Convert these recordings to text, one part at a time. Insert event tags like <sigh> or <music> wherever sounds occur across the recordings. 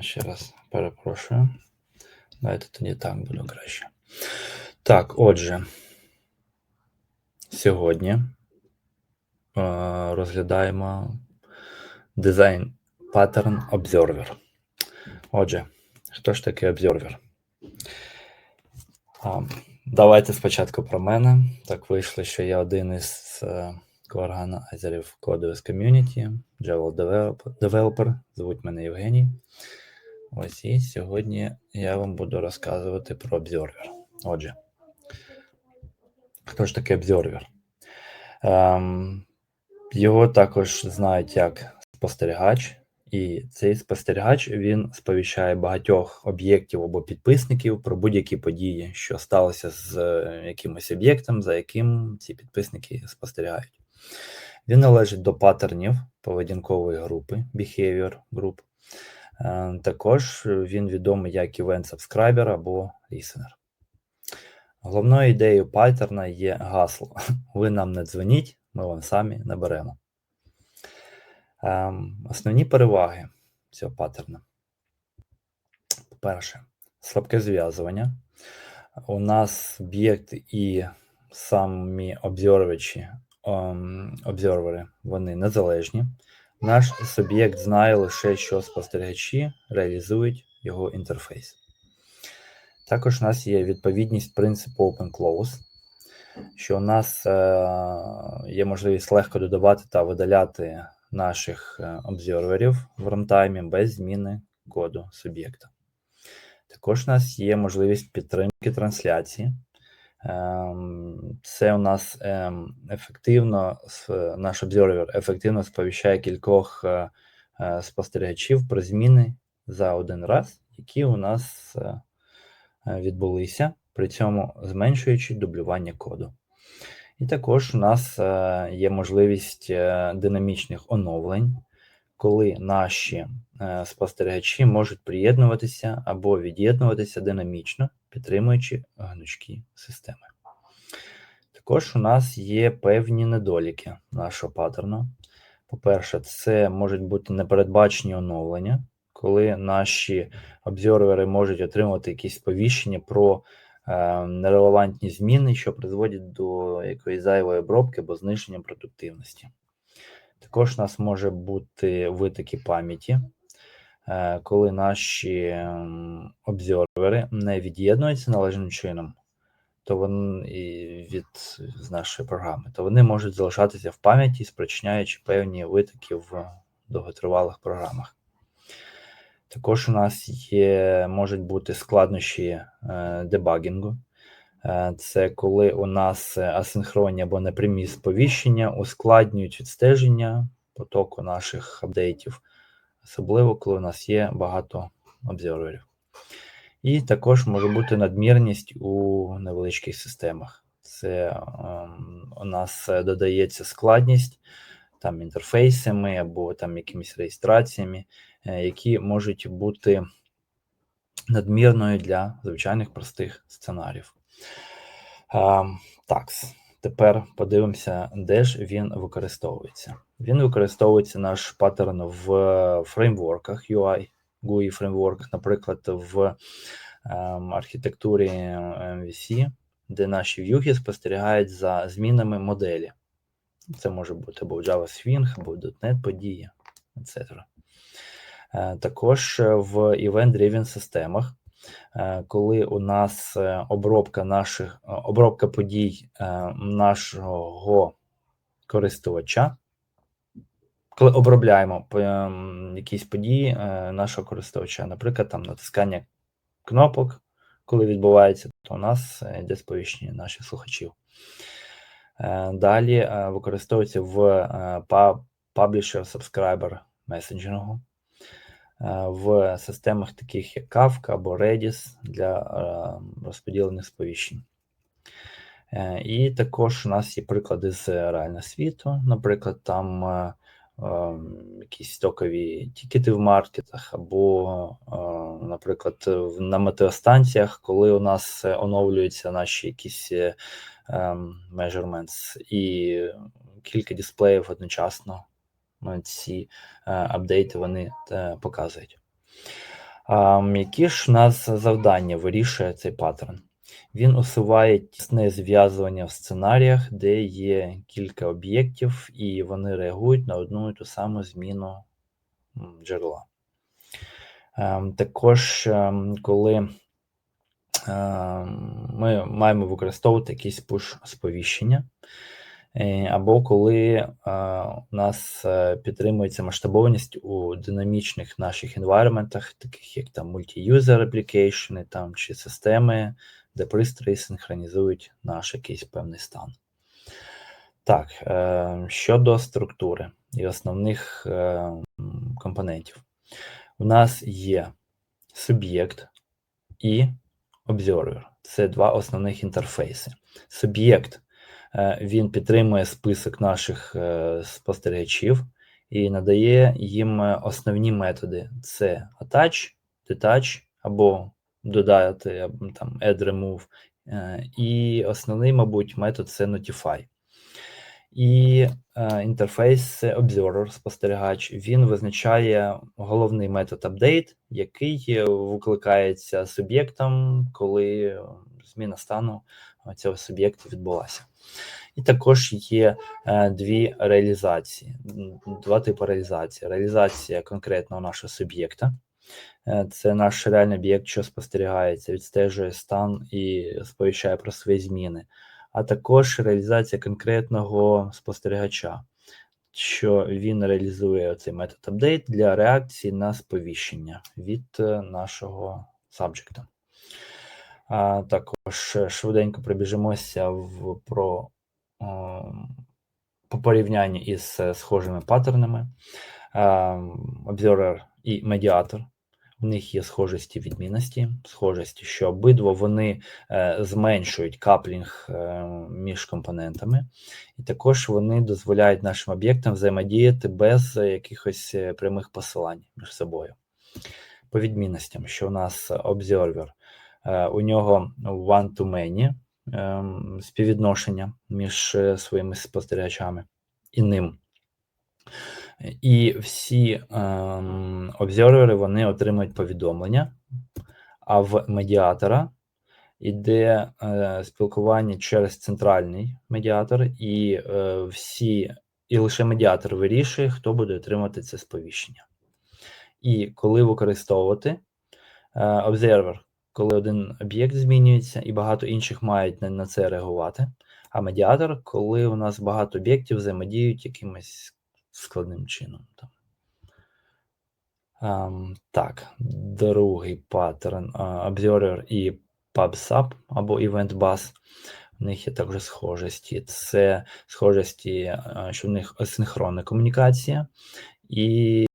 Ще раз перепрошую. Давайте тоді так буде краще. Так, отже, сьогодні розглядаємо дизайн Pattern Observer. Отже, хто ж такий Observer? Давайте спочатку про мене. Так вийшло, що я один із е, коорганайзерів Codeos Community, Java Developer, звуть мене Євгеній. Ось і сьогодні я вам буду розказувати про Observer. Отже, хто ж таке Observer? Ем, Його також знають як спостерігач, і цей спостерігач він сповіщає багатьох об'єктів або підписників про будь-які події, що сталося з е, якимось об'єктом, за яким ці підписники спостерігають. Він належить до паттернів поведінкової групи Behavior Group. Е, також він відомий як Event Subscriber або Listener. Головною ідеєю паттерна є гасло. <laughs> Ви нам не дзвоніть, ми вам самі наберемо. Ем, основні переваги цього паттерна. По-перше, слабке зв'язування. У нас об'єкт і самі обзорвачі, ем, обзорвери, вони незалежні. Наш суб'єкт знає лише, що спостерігачі реалізують його інтерфейс. Також у нас є відповідність принципу Open-Close, що у нас е, є можливість легко додавати та видаляти наших е, обзорверів в рантаймі без зміни коду суб'єкта. Також у нас є можливість підтримки трансляції. Ем, це у нас ем, ефективно, наш обзорвер ефективно сповіщає кількох е, е, спостерігачів про зміни за один раз, які у нас відбулися, при цьому зменшуючи дублювання коду. І також у нас е, є можливість е, динамічних оновлень, коли наші е, спостерігачі можуть приєднуватися або від'єднуватися динамічно, підтримуючи гнучкі системи. Також у нас є певні недоліки нашого паттерну. По-перше, це можуть бути непередбачені оновлення, коли наші обзорвери можуть отримувати якісь сповіщення про Е, нерелевантні зміни, що призводять до якоїсь зайвої обробки або знищення продуктивності. Також у нас може бути витоки пам'яті, е, коли наші обзорвери не від'єднуються належним чином, то вони від з нашої програми, то вони можуть залишатися в пам'яті, спричиняючи певні витоки в довготривалих програмах. Також у нас є, можуть бути складнощі е, дебагінгу. Е, це коли у нас асинхронні або непрямі сповіщення ускладнюють відстеження потоку наших апдейтів, особливо коли у нас є багато обзорверів. І також може бути надмірність у невеличких системах. Це ем, у нас додається складність там інтерфейсами або там якимись реєстраціями. Е, які можуть бути надмірною для звичайних простих сценаріїв. Так, тепер подивимося, де ж він використовується. Він використовується наш паттерн в фреймворках UI, GUI фреймворках, наприклад, в ем, архітектурі MVC, де наші в'юги спостерігають за змінами моделі. Це може бути або Java Swing, або .NET події, etc. Е, також е, в event-driven системах, коли у нас обробка наших обробка подій нашого користувача, коли обробляємо якісь події нашого користувача, наприклад, там натискання кнопок, коли відбувається, то у нас йде сповіщення наших слухачів. Далі використовується в Publisher Subscriber месенджингу. Е, в системах, таких як Kafka або Redis для е, розподілених сповіщень. Е, і також у нас є приклади з реального світу, наприклад, там якісь стокові тікети в маркетах, або, наприклад, на метеостанціях, коли у нас оновлюються наші якісь measurements і кілька дисплеїв одночасно ці е, апдейти вони е, показують. Які ж у нас завдання вирішує цей паттерн? Він усуває тісне зв'язування в сценаріях, де є кілька об'єктів, і вони реагують на одну і ту саму зміну джерела. Ем, Також, ем, коли ем, ми маємо використовувати якісь push-сповіщення, е, або коли е, у нас е, підтримується масштабованість у динамічних наших environment, таких як там multi-user там, чи системи, де пристрої синхронізують наш якийсь певний стан. Так, е, щодо структури і основних е, компонентів. У нас є суб'єкт і observer. Це два основних інтерфейси. Суб'єкт е, він підтримує список наших е, спостерігачів і надає їм е, основні методи: це attach, detach або додати або там add remove. Е, І основний, мабуть, метод це notify. І е, інтерфейс Observer, спостерігач, він визначає головний метод update, який е, викликається суб'єктом, коли е, зміна стану е, цього суб'єкту відбулася. І також є е, дві реалізації, два типи реалізації. Реалізація конкретного нашого суб'єкта. Е, Це наш реальний об'єкт, що спостерігається, відстежує стан і сповіщає про свої зміни а також реалізація конкретного спостерігача, що він реалізує цей метод update для реакції на сповіщення від е, нашого сабжекта. Також швиденько пробіжимося в про по порівнянні із е, схожими паттернами. Observer і медіатор. У них є схожості відмінності, схожості, що обидва вони е, зменшують каплінг е, між компонентами, і також вони дозволяють нашим об'єктам взаємодіяти без якихось прямих посилань між собою. По відмінностям, що у нас е, у нього one-to-many е, співвідношення між е, своїми спостерігачами і ним. І всі ем, обзервери вони отримують повідомлення, а в медіатора йде е, спілкування через центральний медіатор, і е, всі, і лише медіатор вирішує, хто буде отримати це сповіщення. І коли використовувати е, observer, коли один об'єкт змінюється, і багато інших мають на, це реагувати. А медіатор, коли у нас багато об'єктів взаємодіють якимось складним чином. Ем, так, другий паттерн а, Observer і PubSub або Event Bus. У них є також схожості. Це схожості, що в них асинхронна комунікація і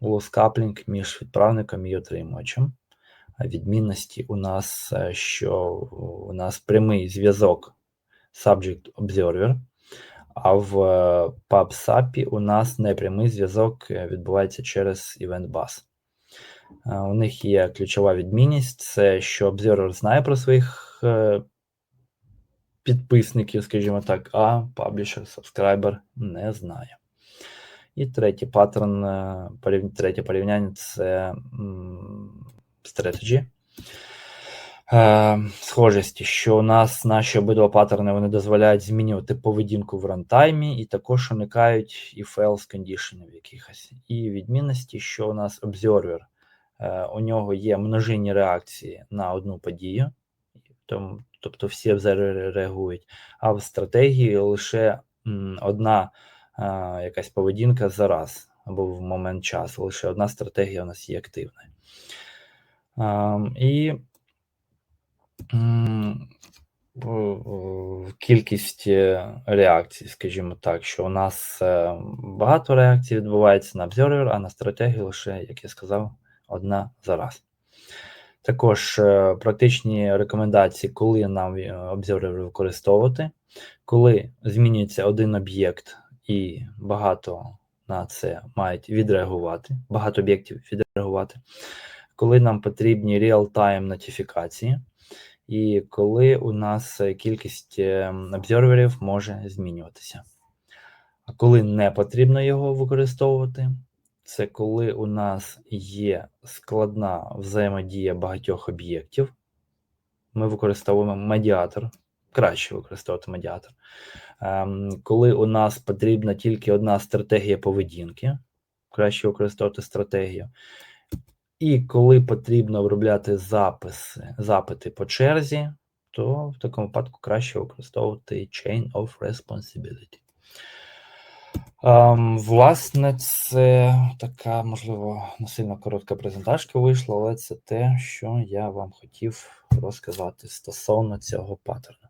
лоскаплінг між відправником і отримувачем. Відмінності у нас, е, що у нас прямий зв'язок Subject Observer, а в е, PubSub у нас непрямий зв'язок е, відбувається через Event Bus. У них є ключова відмінність: це що Observer знає про своїх підписників, скажімо так, а Publisher, Subscriber не знає. І третій паттерн, третє порівняння це Strategy. Е, схожості, що у нас наші обидва паттерни вони дозволяють змінювати поведінку в рантаймі, і також уникають fails кондішенів якихось. І відмінності, що у нас обзервер, е, у нього є множинні реакції на одну подію, тому, тобто всі обзервери реагують, а в стратегії лише м, одна е, якась поведінка за раз або в момент часу. Лише одна стратегія у нас є активною. І кількість е, реакцій, скажімо так, що у нас е, багато реакцій відбувається на обзервер, а на стратегії лише, як я сказав, одна за раз. Також е, практичні рекомендації, коли нам обзервер використовувати, коли змінюється один об'єкт і багато на це мають відреагувати, багато об'єктів відреагувати, коли нам потрібні real-time нотифікації, і коли у нас е, кількість е, обзерверів може змінюватися. А коли не потрібно його використовувати, це коли у нас є складна взаємодія багатьох об'єктів. Ми використовуємо медіатор, краще використовувати медіатор. Ем, коли у нас потрібна тільки одна стратегія поведінки, краще використовувати стратегію. І коли потрібно виробляти записи, запити по черзі, то в такому випадку краще використовувати Chain of Responsibility. Ем, власне, це така, можливо, не сильно коротка презентажка вийшла, але це те, що я вам хотів розказати стосовно цього паттерну.